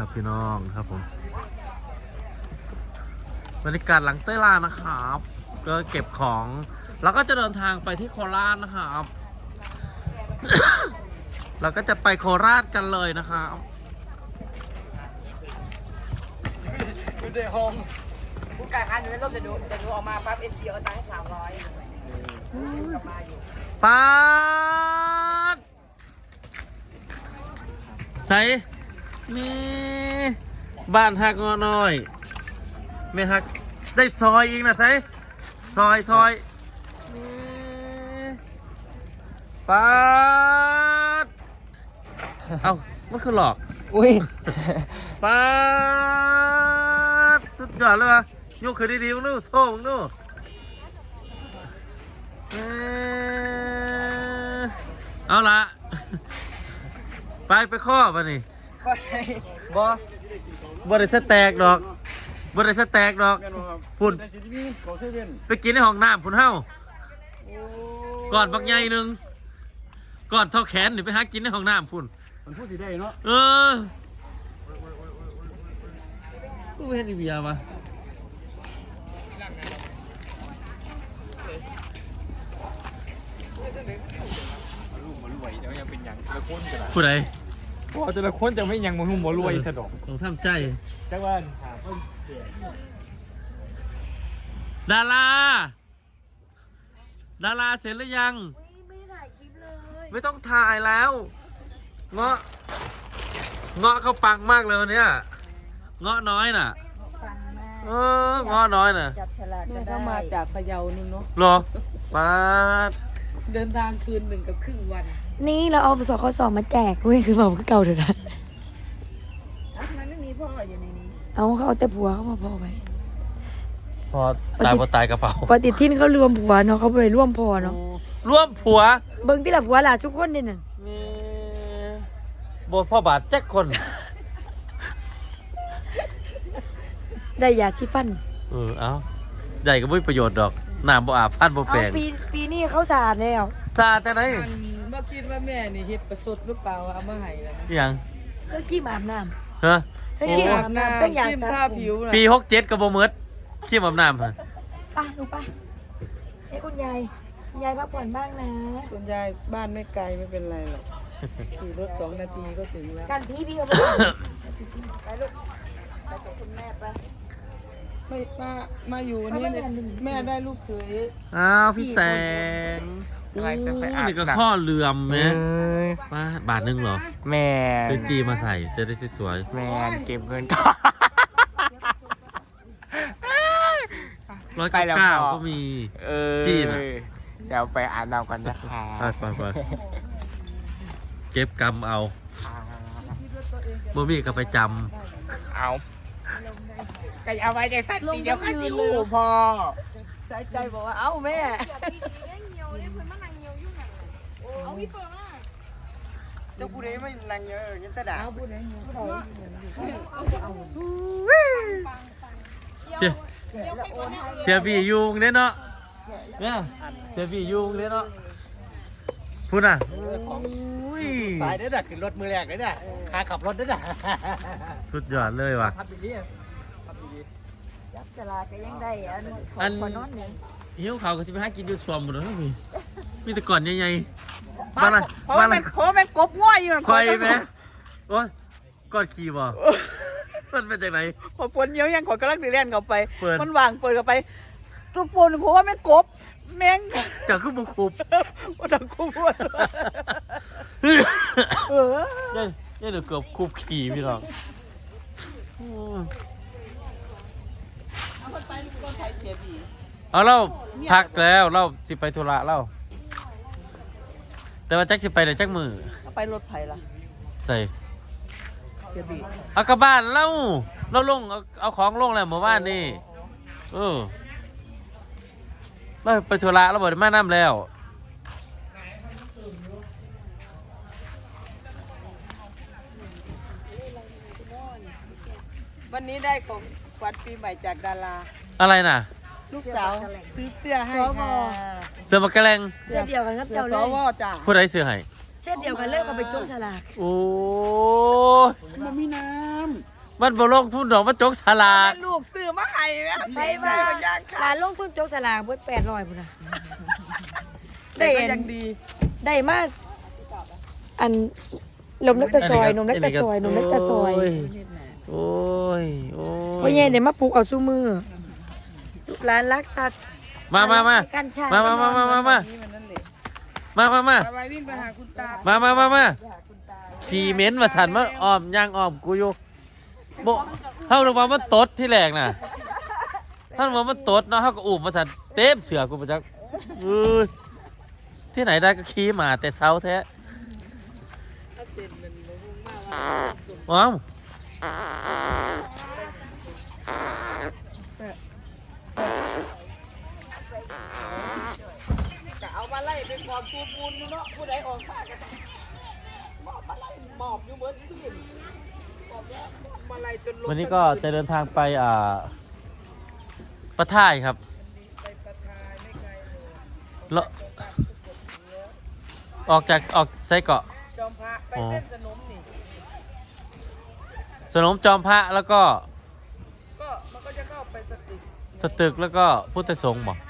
ครับพี่น้องครับผมบรรยากาศหลังเต้ยลานะครับ ก็เก็บของ แล้วก็จะเดินทางไปที่โคราชนะครับเราก็จะไปโคราชกันเลยนะครับดูเดห้องผู้การคันอยู่ในรถจะดูจะดูออกมาปั๊บเอฟซีเอาตังค์สามร้อยกลับมาอยู่ปาดใส่ นี่บ้านหักงอน้อยไม่หักได้ซอยอีกนะใส่ซอยซอยนี่ปาดเอามันคือหลอกอุ้ยปาดสุดยอดเลยวะยกขึ้นดีๆมึงดูโซ่มึงดูเอ้ยเอาละไปไปข้อมานี่ ก็ใช่บอบ่ได้สแตกดอกบ่ได้สแตกดอกฝุ่นไปกินในห้องน้ำฝุ่นเฮาก่อนบักใหญ่หนึ่งก่อนเท่าแขนนี่ไปหากินในห้องน้ำฝุ่นมันพูดสิได้เนาะเออกูไม่เห็นอีเบียร์มาลูกบ่รวยเดี๋ยวยังเป็นหยังละคนจะละผู้ใด พอแต่ละคนจะไม่ยังบ่ฮู้บ่รวยสะดอกต้องทำใจ จักว่าถามเพิ่นดารา ดาราเสร็จหรือยัง ไม่ได้ถ่ายคลิปเลยไม่ต้องถ่ายแล้ว เงาะ เงาะเขาปังมากเลยวันเนี้ยเงาะน้อยน่ะ ฟังมากเออ เงาะน้อยน่ะจับฉลากเนี่ก็ยได้ถ้ามาจากพะเยานู่นเนาะ เหรอมาด เดินทางคืนหนึ่งกับครึ่งวันนี่เราเอาสคสมาแจกเว้ยคือแบบก็เก่าเถอะนะอะมันไม่มีพ่ออยู่ในนี้เอาเขาเอาแต่ผัวเขามาพอไปพอตายพอตายกระเป๋าปฏิทินเขารวมผัวเนาะเขาไปร่วมพอเนาะร่วมผัวเบิ้งที่ละผัวล่ะทุกคนเนี่ยน่ะมีบทพ่อบาทแจ็คคนได้ยาซิฟัน เออเอาใหญ่ก็ไม่มีประโยชน์ดอก น้ำบ่อาบฟันบ่เอาแปลงปีปีนี้เขาสาดแล้วซาแต่ไหนอันเมื่อคิดว่าแม่นี่เฮ็ดประสดหรือเปล่าเอามาให้แล้วนะอหย่างก็ขี้หมาอาบน้ฮะำก็ขี้หมาอาบน้ำต้องยากินสระท่าผมผิวน่ะปีหกเจ็ดกับโบเมิดขี้มอาบน้ำฮะไป่ะลูกไป่ะให้คุณยายคุณยายพักผ่อนบ้างนะ คุณยายบ้านไม่ไกลไม่เป็นไรหรอกขี่รถสองนาทีก็ถึงแล้วการพี่พี่เอาไปไปลูกไปกับคุณแม่ไป ไม่มามาอยู่นี่เนี่ยแม่ได้ลูกเขยอ้าวพี่แสงอู้นี่ก็ข้อเลื่อมไหมมาบาทหนึงเหรอ แม่ซื้อจีมาใส่จะได้สวยแม่เก็บเงินก่อนๆร้อยเก้าเก้าก็มี เออจี้น่ะเดี๋ยวไปอ่านเอากันนะคะไปไปไปเก็บกรรมเอาบ่มีก็ไปจเอา ก็เอาไว้ใจสั้นทีเดียวค่อยสิหูพอใจใจบอกว่าเอ้าแม่เจ้าผู้ใดไม่นั่งเยอะยันตะด่าเอาพูดไหนหนูเขาำเสียเสียบียุงเนี่ยเนาะเนี่ยเสียบียุงเนี่ยเนาะพูดน่ะอุ้ยสายเด้อน่ะขึ้นรถมือแรกเด้อน่ะขาขับรถเด้อน่ะสุดยอดเลยว่ะทำอย่างนี้ จับฉลากก็ยังได้อันขออัน ขอนอนหนึ่งหิวเขาวก็จะไปหากินอยู่สวมหมดเลยมีมีแต่ก่อนใหญ่ๆบ้านละเพราะบ้าว่านมัละนเพราะว่ามันกบง่อยอยู่มันคอยไหมโอ้ยก่อนขี่บ่มันเป็นจากไหนพอปนเยอะยังขอยกำลังเรียนเข้าไป เปิด มันวางเปิดเข้าไปตัวปนเพราะว่ามันกบ แมงเจากขึ้นบุคุบว่าตะกูพูดเออ เนี่ยเนี่ยเดี๋ยวเกือบคุบขี่พี่น้องอืม เอาเราพักแล้วเราสิไปธุระเราแต่ว่าแจ็คสิไปเดี๋ยวแจ็คมือเอาไปรถไผ่ละใส่เสียบีเอากลับบ้านเล่าเราลงเอาเอาของลงแล้วเมื่อวานนี่เออเราไปธุระเราบอกมาน้ำแล้ววันนี้ได้ของขวัญปีใหม่จากดารา อะไรน่ะ ลูกสาวซื้อเสื้อให้ค่ะเสื้อมากระแลงเสื้อเดียวกันกับเสื้อเจ้าสเลวยจ้ะผู้ใดซื้อให้เสื้อเดียวกันเลยเขาไปจุกฉลากโอ้ยมันมีน้มันบ่ลงทุนดอกมันจกสลากลูกซื้อมาให้แม่ไปมาหลานลงทุนโจกสลากเบิดแปดร้อยพุ่นนะแต่ได้ก็เห็นยังดีได้มากอันนมเล็กตะซอยนมเล็กตะซอยนมเล็กตะซอยโอ้ยโอ้ย พ่อใหญ่เดี๋ยวมาปลูกเอาสู้มือ ร้านรักตัดมามามากัญชามามามามามามานี่มันนั่นแหละมามามาไปวิ่งไปหาคุณตามามามามาขี่เหม็นมาสั่นมาอ้อมย่างอ้อมกูอยู่โบเท่านึกว่ามันตดที่แรกน่ะท่านว่ามันตดเนาะเขาก็อุ้มมาสั่นเต็มเสือกูไปจักเอ้ยที่ไหนได้ก็ขี่มาแต่เช้าแท้ว้าว ก็เอา มาไล่เป็นความปูนปูนเนาะผู้ใดออกมากันมอบมาไล่มอบอยู่เหมือนที่มอบแล้วมอบมาไล่จนลงวันนี้ก็จะเดินทางไปอ่าประท่ายครับไปประทายไม่ไกลเลยแล้วออกจากออกไซเกาะ จอมพระไปเส้นสนมนี่สนมจอมพระแล้วก็ก็มันก็จะเข้าไปสติกสตึกแล้วก็พุทธสงฆ์บอกก็พุทธสงฆ์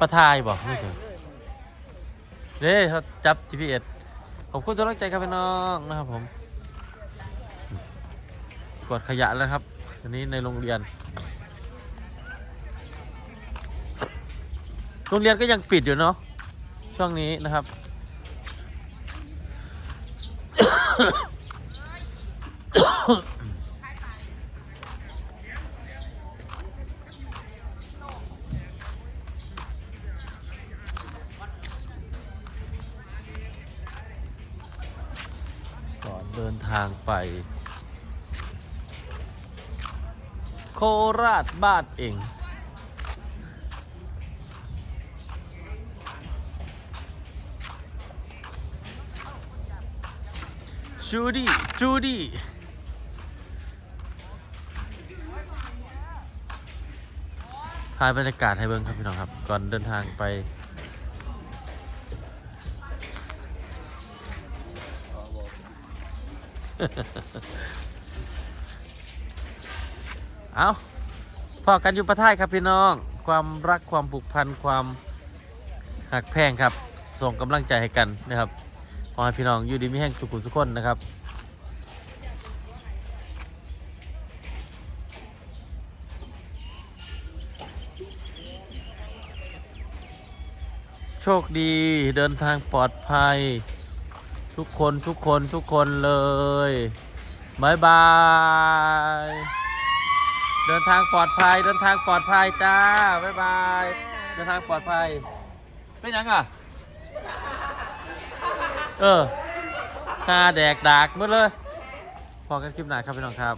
ประทายบอกนี่ให้คือเลยเด้เขาจับ GPS ขอบคุณทุกกำลังใจครับพี่น้องนะครับผมกวาดขยะแล้วครับอันนี้ในโรงเรียน โรงเรียนก็ยังปิดอยู่เนาะช่วงนี้นะครับ ก่อนเดินทาง ไป โคราชบ้านเอง จูดี้ จูดี้ถ่ายบรรยากาศให้เบิ่งครับพี่น้องครับ ก่อนเดินทางไป เอาพอกันอยู่ประท่ายครับพี่น้อง ความรักความผูกพันความหักแพงครับ ส่งกำลังใจให้กันนะครับขอให้พี่น้องอยู่ดีมีแห่งสุขุสุขคนนะครับโชคดีเดินทางปลอดภัย ทุกคนทุกคนทุกคนเลยบายบาย เดินทางปลอดภัย เดินทางปลอดภัยจ้าบายบาย เดินทางปลอดภัย เป็นยังอะ เออตาแดกดากหมดเลย พอกันคลิปหน้าครับพี่น้องครับ